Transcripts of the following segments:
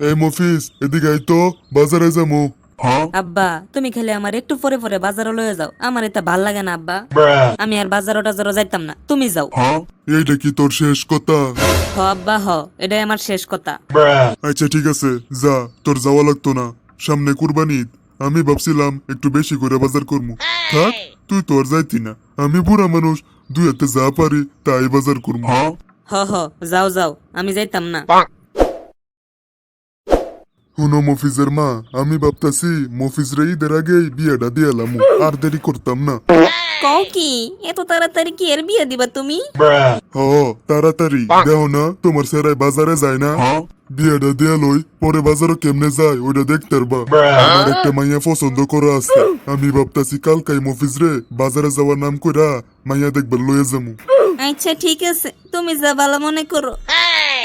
এই মফিস এদিকে আই তো বাজারে যামু। আব্বা তুমি খালি আমার একটু পরে পরে বাজারে লয়ে যাও। আমার এটা ভালো লাগে না আব্বা। আমি আর বাজারও টাজারও যাইতাম না। তুমি যাও। এইটা কি তোর শেষ কথা? হ আব্বা হ। এটাই আমার শেষ কথা। আচ্ছা ঠিক আছে যা। তোর যাওয়া লাগতো না। সামনে কুরবানি ঈদ। আমি ভাবছিলাম একটু বেশি করে বাজার করব থাক তুই তোর যাইতি না। আমি বুড়া মানুষ দুই হাতে যা পারি তাই বাজার করব হ হ যাও যাও। আমি যাইতাম না। হুনো মফিজের মা আমি ভাবতাছি মফিজরে ঈদের আগেই বিয়েটা দিয়ালাম আর দেরি করতাম না। কও কি এত তাড়াতাড়ি কি এর বিয়ে দিবা তুমি? হ তাড়াতাড়ি। দেও না তোমার সেরাই বাজারে যায় না? বিয়েটা দেয়া লই পরে বাজারও কেমনে যায় ওইটা দেখতে পারবা আমার একটা মাইয়া পছন্দ করা আছে। আমি ভাবতাছি কালকাই মফিজ রে বাজারে যাওয়ার নাম কইরা মাইয়া দেখবার লয়ে যামু। আচ্ছা ঠিক আছে। তুমি যা ভালো মনে করো।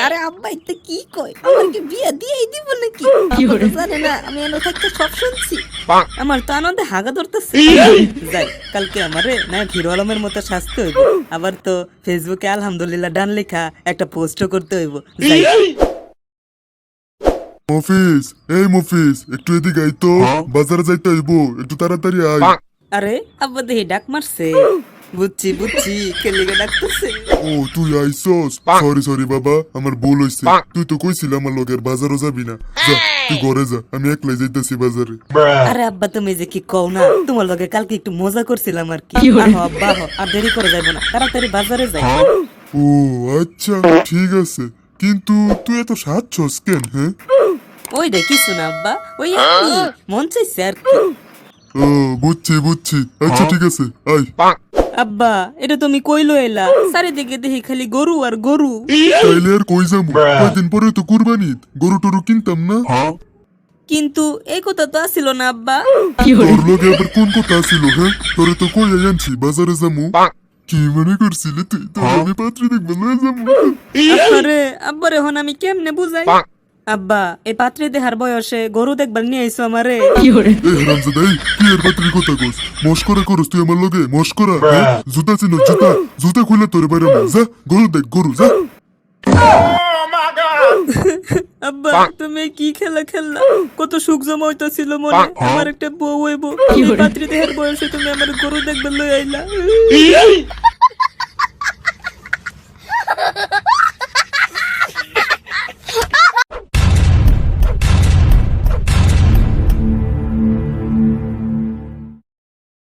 আরে আব্বা এটা কি কয়? আমাকে বিয়ে দিয়েই দিব নাকি? জানে না আমি এনে থাকতে সব শুনছি। আমার তো আনন্দে হাগা ধরতেছে। যাই কালকে আমারে না হিরো আলমের মতো সাজতে হইব। আবার তো ফেসবুকে আলহামদুলিল্লাহ ডান লেখা একটা পোস্টও করতে হইব। যাই। মফিজ এই মফিজ একটু এদিকে আই তো। বাজারে যাইতে হইব একটু তাড়াতাড়ি আই আরে আব্বা দেখি ডাক মারছে। বুঝছি বুঝছি ডাকতেছে। ও তুই আইসস? সরি সরি বাবা আমার ভুল হইছে। তুই তো কইছিলি আমার লগের বাজারও যাবি না। যা তুই ঘরে যা আমি একলাই যাইতেছি বাজারে। আরে আব্বা তুমি যে কি কও না তোমার লগে কালকে একটু মজা করছিলাম আর কি। আহো আব্বা আর দেরি করে যাইব না তাড়াতাড়ি বাজারে যাই। ও আচ্ছা ঠিক আছে। কিন্তু তুই এত সাজছস কেন হ্যাঁ? ওই রে কিছু না আব্বা ওই মন চাইছে আর কি। ও বুঝছি বুঝছি। আচ্ছা ঠিক আছে আই আব্বা এটা তুমি কইলো এলা। চারিদিকে দেখি খালি গরু আর গরু। তাইলে আর কই যাব? কয়দিন পরে তো কুরবানি ঈদ। গরু টরু কিনতাম না। কিন্তু এই কথা তো আসিল না আব্বা। তোর লগে আবার কোন কথা ছিল হ্যাঁ? তোরে তো কই আনছি বাজারে যামু। কি মনে করছিলি তুই? তো আমি পাত্রী দেখব লয়ে যাব আরে আব্বারে হন আমি কেমনে বুঝাই? আব্বা এই পাত্রে দেহার বয়সে গরু দেখবার নিয়ে আইসো আমারে। এই হারামজাদা এই কি এর বাতিল কথা কস মস্করা করস তুই আমার লগে মস্করা? হ্যাঁ। জুতা চিনো জুতা? জুতা খুলে তোরে বাইরে না যা গরু দেখ গরু যা। আব্বা তুমি কি খেলা খেললা? কত সুখ জমা হইতাছিল মনে। আমার একটা বউ হইব। এই পাত্রী দেহের বয়সে তুমি আমার গরু দেখবার লই আইলা।